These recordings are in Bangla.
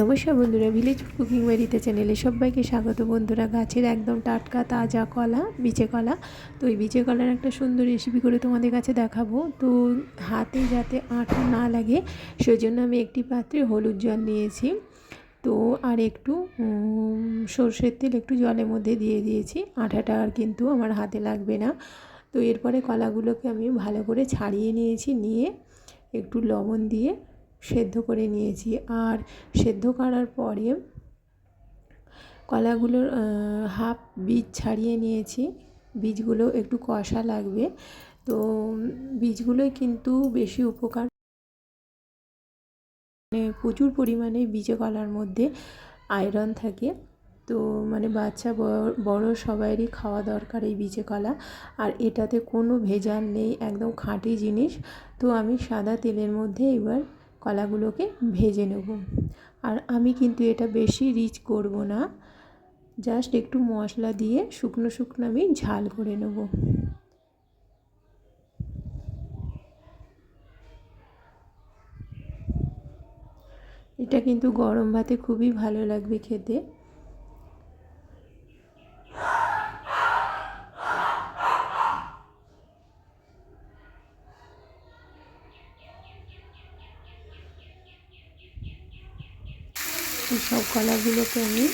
নমস্কার বন্ধুরা ভিলেজ কুকিং বাড়িতে চ্যানেলে সবাইকে স্বাগত। বন্ধুরা, গাছের একদম টাটকা, তাজা কলা, বিচে কলা। তো ওই বিচে কলার একটা সুন্দর রেসিপি করে তোমাদের কাছে দেখাবো। তো হাতে যাতে আঠা না লাগে সেই জন্য আমি একটি পাত্রে হলুদ জল নিয়েছি। তো আর একটু সর্ষের তেল একটু জলের মধ্যে দিয়ে দিয়েছি। আঠাটা আর কিন্তু আমার হাতে লাগবে না। তো এরপরে কলাগুলোকে আমি ভালো করে ছাড়িয়ে নিয়েছি, নিয়ে একটু লবণ দিয়ে সেদ্ধ করে নিয়েছি। আর সেদ্ধ করার পরে কলাগুলোর হাফ বীজ ছাড়িয়ে নিয়েছি। বীজগুলো একটু কষা লাগবে। তো বীজগুলোই কিন্তু বেশি উপকার মানে প্রচুর পরিমাণে বীজে কলার মধ্যে আয়রন থাকে। তো মানে বাচ্চা বড় সবাইরই খাওয়া দরকার এই বীজে কলা। আর এটাতে কোনো ভেজাল নেই, একদম খাঁটি জিনিস। তো আমি সাদা তেলের মধ্যে এবার কলাগুলোকে ভেজে নেব। আর আমি কিন্তু এটা বেশি রিচ করব না। জাস্ট একটু মশলা দিয়ে শুকনো শুকনো আমি ঝাল করে নেব। এটা কিন্তু গরম ভাতে খুবই ভালো লাগবে খেতে। সব কলাগুলোকে আমি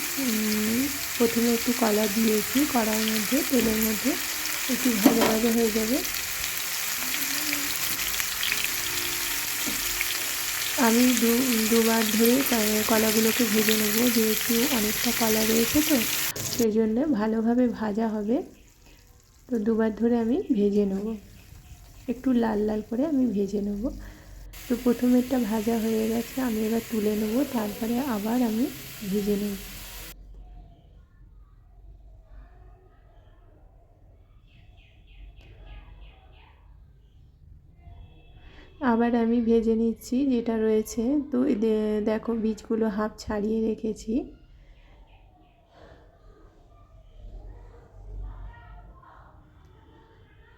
প্রথমে একটু কলা দিয়েছি, কড়ার মধ্যে, তেলের মধ্যে। একটু ভাজা ভাজা হয়ে যাবে। আমি দু, দুবার ধরে কলাগুলোকে ভেজে নেব, যেহেতু অনেকটা কলা রয়েছে তো সেই জন্যে ভালোভাবে ভাজা হবে। তো দুবার ধরে আমি ভেজে নেব। একটু লাল লাল করে আমি ভেজে নেব। তো প্রথমেরটা ভাজা হয়ে গেছে, আমি এবার তুলে নেব, তারপরে আবার আমি ভেজে নেব। আবার আমি ভেজে নিচ্ছি যেটা রয়েছে। তো দেখো বীজগুলো হাফ ছাড়িয়ে রেখেছি।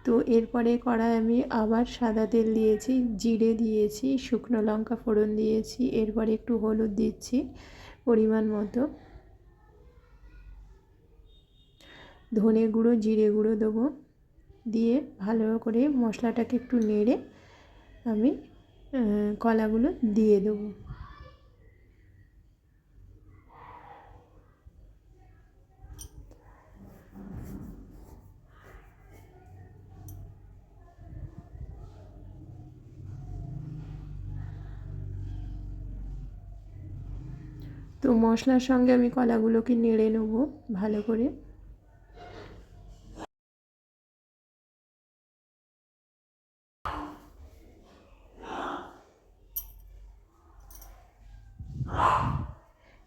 তো এরপরে কড়াই আমি আবার সাদা তেল দিয়েছি, জিরে দিয়েছি, শুকনো লঙ্কা ফোড়ন দিয়েছি, এরপরে একটু হলুদ দিচ্ছি পরিমাণ মতো। ধনে গুঁড়ো, জিরে গুঁড়ো দেবো দিয়ে ভালো করে মশলাটাকে একটু নেড়ে আমি কলাগুলো দিয়ে দেবো। তো মশলার সঙ্গে আমি কলাগুলোকে নেড়ে নেব ভালো করে।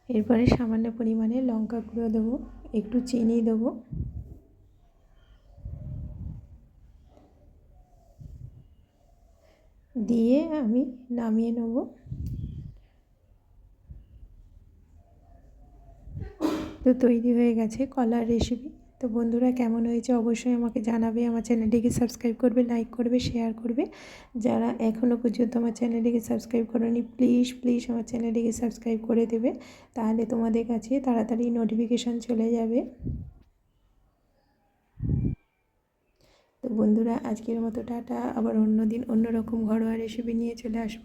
এরপরে সামান্য পরিমাণে লঙ্কা গুঁড়ো দেবো, একটু চিনি দেবো। দিয়ে আমি নামিয়ে নেব। তো তৈরি হয়ে গেছে কলার রেসিপি তো বন্ধুরা কেমন হয়েছে অবশ্যই আমাকে জানাবে, আমার চ্যানেলটিকে সাবস্ক্রাইব করবে লাইক করবে শেয়ার করবে। যারা এখনও পর্যন্ত আমার চ্যানেলটিকে সাবস্ক্রাইব করেনি প্লিজ প্লিজ আমার চ্যানেলটিকে সাবস্ক্রাইব করে দেবে। তাহলে তোমাদের কাছে তাড়াতাড়ি নোটিফিকেশান চলে যাবে। তো বন্ধুরা আজকের মতো টাটা। আবার অন্য দিন অন্যরকম ঘরোয়া রেসিপি নিয়ে চলে আসব।